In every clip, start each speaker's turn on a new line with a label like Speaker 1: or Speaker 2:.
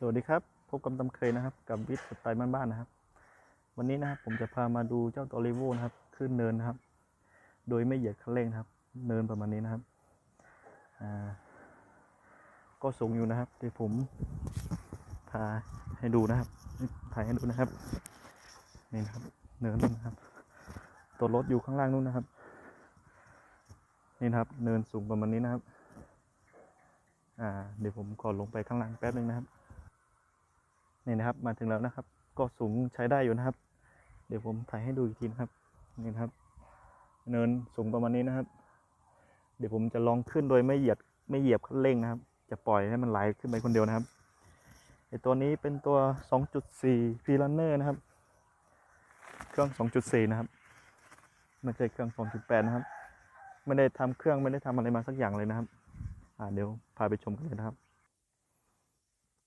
Speaker 1: สวัสดีครับ พบกับตำเคยนะครับ กับวิทย์สไตล์บ้านๆนะครับ วันนี้นะครับผมจะพามาดูเจ้าตอริโวนะครับ ขึ้นเนินนะครับ โดยไม่เหยียดคันเร่งนะครับ เนินประมาณนี้นะครับก็สูงอยู่นะครับเดี๋ยวผมพาให้ดูนะครับถ่ายให้ดูนะครับนี่นะครับ เนินนู่นะครับ ตัวรถอยู่ข้างล่างนู่นนะครับนี่นะครับ เนินสูงประมาณนี้นะครับ อ่า เดี๋ยวผมขอลงไปข้างล่างแป๊บนึงนะครับ นี่นะครับ มาถึงแล้วนะครับ ก็สูงใช้ได้อยู่นะครับ เดี๋ยวผมถ่ายให้ดูอีกทีนะครับ นี่นะครับ เนินสูงประมาณนี้นะครับ เดี๋ยวผมจะลองขึ้นโดยไม่เหยียดไม่เหยียบคันเร่งนะครับ จะปล่อยให้มันไหลขึ้นไปคนเดียวนะครับไอตัวนี้เป็นตัว 2.4 p r u n n e r นะครับ เครื่อง 2.4 นะครับ ไม่ใช่เครื่อง 2.8 นะครับ ไม่ได้ทำเครื่องไม่ได้ทำอะไรมาสักอย่างเลยนะครับ อ่าเดี๋ยวพาไปชมกันเลยนะครับ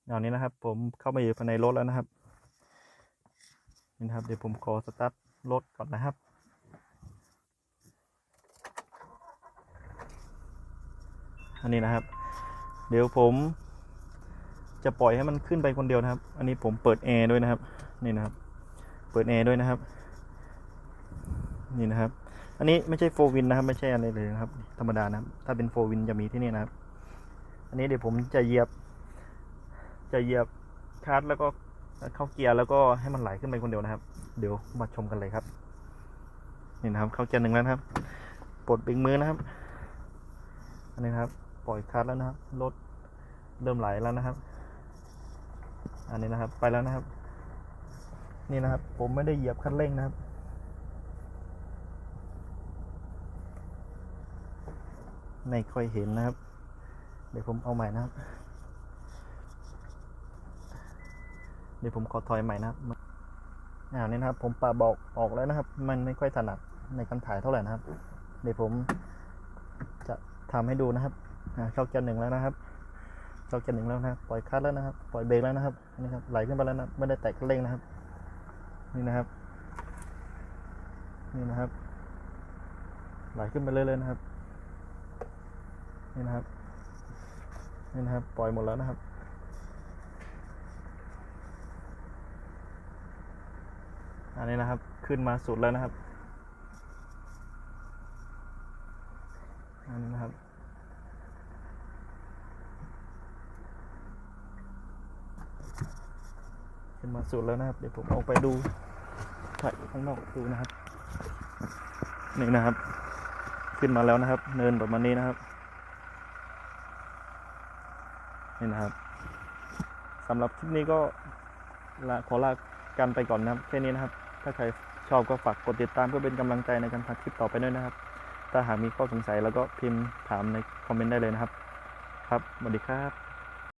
Speaker 1: ตอนนี้นะครับ ผมเข้ามาอยู่ภายในรถแล้วนะครับนี่นะครับ เดี๋ยวผมขอสตาร์ทรถก่อนนะครับอันนี้นะครับ เดี๋ยวผมจะปล่อยให้มันขึ้นไปคนเดียวนะครับ อันนี้ผมเปิดแอร์ด้วยนะครับ นี่นะครับ เปิดแอร์ด้วยนะครับ นี่นะครับ อันนี้ไม่ใช่โฟวินนะครับ ไม่ใช่อะไรเลยนะครับ ธรรมดานะครับ ถ้าเป็นโฟวินจะมีที่นี่นะครับ อันนี้เดี๋ยวผมจะเหยียบ จะเหยียบคลัตช์แล้วก็เข้าเกียร์แล้วก็ให้มันไหลขึ้นไปคนเดียวนะครับ เดี๋ยวมาชมกันเลยครับ นี่นะครับ เข้าเกียร์หนึ่งแล้วครับ ปลดเบรกมือนะครับ อันนี้ครับ ปล่อยคลัตช์แล้วนะครับ รถเริ่มไหลแล้วนะครับ อันนี้นะครับ ไปแล้วนะครับ นี่นะครับ ผมไม่ได้เหยียบคันเร่งนะครับไม่ค่อยเห็นนะครับ เดี๋ยวผมเอาใหม่นะครับ เดี๋ยวผมขอถอยใหม่นะครับอ่านี่นะครับ ผมปาบอกออกแล้วนะครับ มันไม่ค่อยถนัดในการถ่ายเท่าไหร่นะครับ เดี๋ยวผมจะทำให้ดูนะครับอ่าเข้าเกียร์หนึ่งแล้วนะครับเข้าเกียร์หนึ่งแล้วนะปล่อยคลัตช์แล้วนะครับ ปล่อยเบรกแล้วนะครับนี่ครับไหลขึ้นไปแล้วนะไม่ได้แตะเร่งนะครับ นี่นะครับ นี่นะครับ ไหลขึ้นไปเรื่อยๆนะครับ นี่นะครับ นี่นะครับ ปล่อยหมดแล้วนะครับ อันนี้นะครับขึ้นมาสุดแล้วนะครับ อันนี้นะครับ ขึ้นมาสุดแล้วนะครับ เดี๋ยวผมออกไปดูถ่ายข้างนอกดูนะครับนี่นะครับ ขึ้นมาแล้วนะครับ เนินประมาณนี้นะครับนี่นะครับสำหรับคลิปนี้ก็ลาขอลา กันไปก่อนนะครับแค่นี้นะครับ ถ้าใครชอบก็ฝากกดติดตามเพื่อเป็นกำลังใจในการทำคลิปต่อไปด้วยนะครับ ถ้าหากมีข้อสงสัยแล้วก็พิมพ์ถามในคอมเมนต์ได้เลยนะครับ ครับสวัสดีครับ